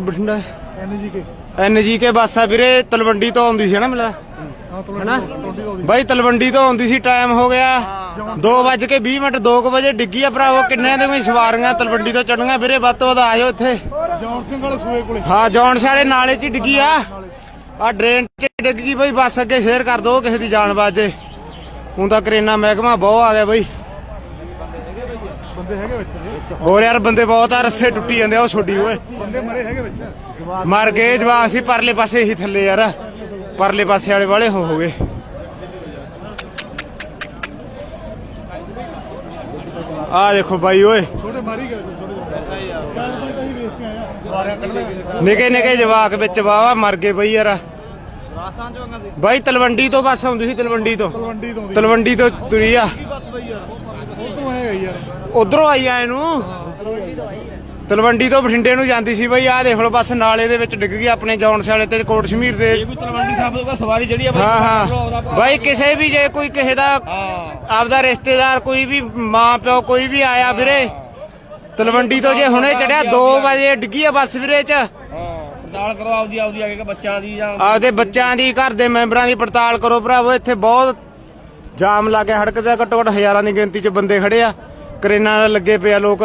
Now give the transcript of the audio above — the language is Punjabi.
ਬਠਿੰਡਾ। ਐਨਜੀ ਕੇ। ਐਨਜੀ ਕੇ ਬੱਸ ਆ ਵੀਰੇ ਤਲਵੰਡੀ ਤੋਂ ਆਉਂਦੀ ਸੀ ਨਾ ਮਿਲਾ ਹਾਂ ਬਾਈ ਤਲਵੰਡੀ ਤੋਂ ਆਉਂਦੀ ਸੀ ਟਾਈਮ ਹੋ ਗਿਆ। 2 ਵੱਜ ਕੇ 20 ਮਿੰਟ 2 ਵਜੇ ਡਿੱਗੀ ਆ ਭਰਾਵੋ ਕਿੰਨੇ ਦੇ ਕੋਈ ਸਵਾਰੀਆਂ ਤਲਵੰਡੀ ਤੋਂ ਚੜੀਆਂ ਵੀਰੇ ਵੱਧ ਤੋਂ ਵੱਧ ਆ ਜਾਓ ਇੱਥੇ। ਜੌਨ ਸਿੰਘ ਵਾਲੇ ਸੂਏ ਕੋਲੇ। ਹਾਂ ਜੌਨ ਸਾਲੇ ਨਾਲੇ 'ਚ ਡਿੱਗੀ ਆ। ਆ ਡਰੇਨ 'ਚ ਡਿੱਗ ਗਈ ਬਈ ਬੱਸ ਅੱਗੇ ਸ਼ੇਅਰ ਕਰ ਦੋ ਕਿਸੇ ਦੀ ਜਾਨ ਬਾਜੇ ਹੁਣ ਤਾਂ ਕਰੇਨਾ ਮਹਿਕਮਾ ਬਹੁਤ ਆ ਗਿਆ ਬਈ। ਬੰਦੇ ਹੈਗੇ ਵਿੱਚ? ਇਹ। ਹੋਰ ਯਾਰ ਬੰਦੇ ਬਹੁਤ ਆ ਰੱਸੇ ਟੁੱਟੀ ਜਾਂਦੇ ਆ ਉਹ ਛੋਡੀ ਓਏ। ਬੰਦੇ ਮਰੇ ਹੈਗੇ ਵਿੱਚ? ਮਰ ਗਏ ਜਵਾਕ ਸੀ ਪਰਲੇ ਪਾਸੇ ਹੀ ਥੱਲੇ ਯਾਰ। ਪਰਲੇ ਪਾਸੇ ਵਾਲੇ ਵਾਲੇ ਹੋ ਹੋ ਗਏ। ਆ ਦੇਖੋ ਬਾਈ ਓਏ। ਛੋਟੇ ਮਾਰੀ ਗਏ ਨਿਕੇ ਨਿਕੇ ਜਵਾਕ ਵਿੱਚ ਵਾਵਾ ਮਰ ਗਏ ਬਈ ਯਾਰ। ਬਾਈ ਤਲਵੰਡੀ ਤੋਂ ਬੱਸ ਆਉਂਦੀ ਸੀ ਤਲਵੰਡੀ ਤੋਂ। ਤਲਵੰਡੀ ਤੋਂ ਦੀ ਤਲਵੰਡੀ ਤੋਂ ਤੁਰੀ ਆ। ਉਧਰੋਂ ਆਈ ਆ ਇਹਨੂੰ। ਤਲਵੰਡੀ ਤੋਂ ਬਠਿੰਡੇ ਨੂੰ ਜਾਂਦੀ ਸੀ ਬਈ ਆਹ ਦੇਖ ਲਓ ਬੱਸ ਨਾਲੇ ਦੇ ਵਿੱਚ ਡਿੱਗ ਗਈ ਆਪਣੇ ਜੌਨ ਸਾਲੇ ਤੇ ਕੋਟ ਸ਼ਮੀਰ ਦੇ। ਕੋਈ ਤਲਵੰਡੀ ਸਾਹਿਬ ਤੋਂ ਸਵਾਰੀ ਜਿਹੜੀ ਆ ਹਾਂ ਹਾਂ। ਬਾਈ ਕਿਸੇ ਵੀ ਜੇ ਕੋਈ ਕਿਸੇ ਦਾ ਆਪਦਾ ਰਿਸ਼ਤੇਦਾਰ ਕੋਈ ਵੀ ਮਾਂ ਪਿਓ ਕੋਈ ਵੀ ਆਇਆ ਵੀਰੇ। ਤਲਵੰਡੀ ਤੋਂ ਜੇ ਹੁਣੇ ਚੜਿਆ 2 ਵਜੇ ਡਿੱਗੀ ਆ ਬੱਸ ਵੀਰੇ ਚ। ਪੜਤਾਲ ਕਰੋ ਆਪਦੀ ਆਪਦੀ ਆ ਕੇ ਬੱਚਿਆਂ ਦੀ ਜਾਂ ਆਪਦੇ ਬੱਚਿਆਂ ਦੀ ਘਰ ਦੇ ਮੈਂਬਰਾਂ ਦੀ ਪੜਤਾਲ ਕਰੋ ਭਰਾਵੋ ਇੱਥੇ ਬਹੁਤ ਜਾਮ ਲੱਗਿਆ ਸੜਕ ਤੇ ਘੱਟੋ ਘੱਟ ਹਜ਼ਾਰਾਂ ਦੀ ਗਿਣਤੀ ਚ ਬੰਦੇ ਖੜੇ ਆ। ਕਰੇਨਾ ਨਾਲ ਲੱਗੇ ਪਿਆ ਲੋਕ।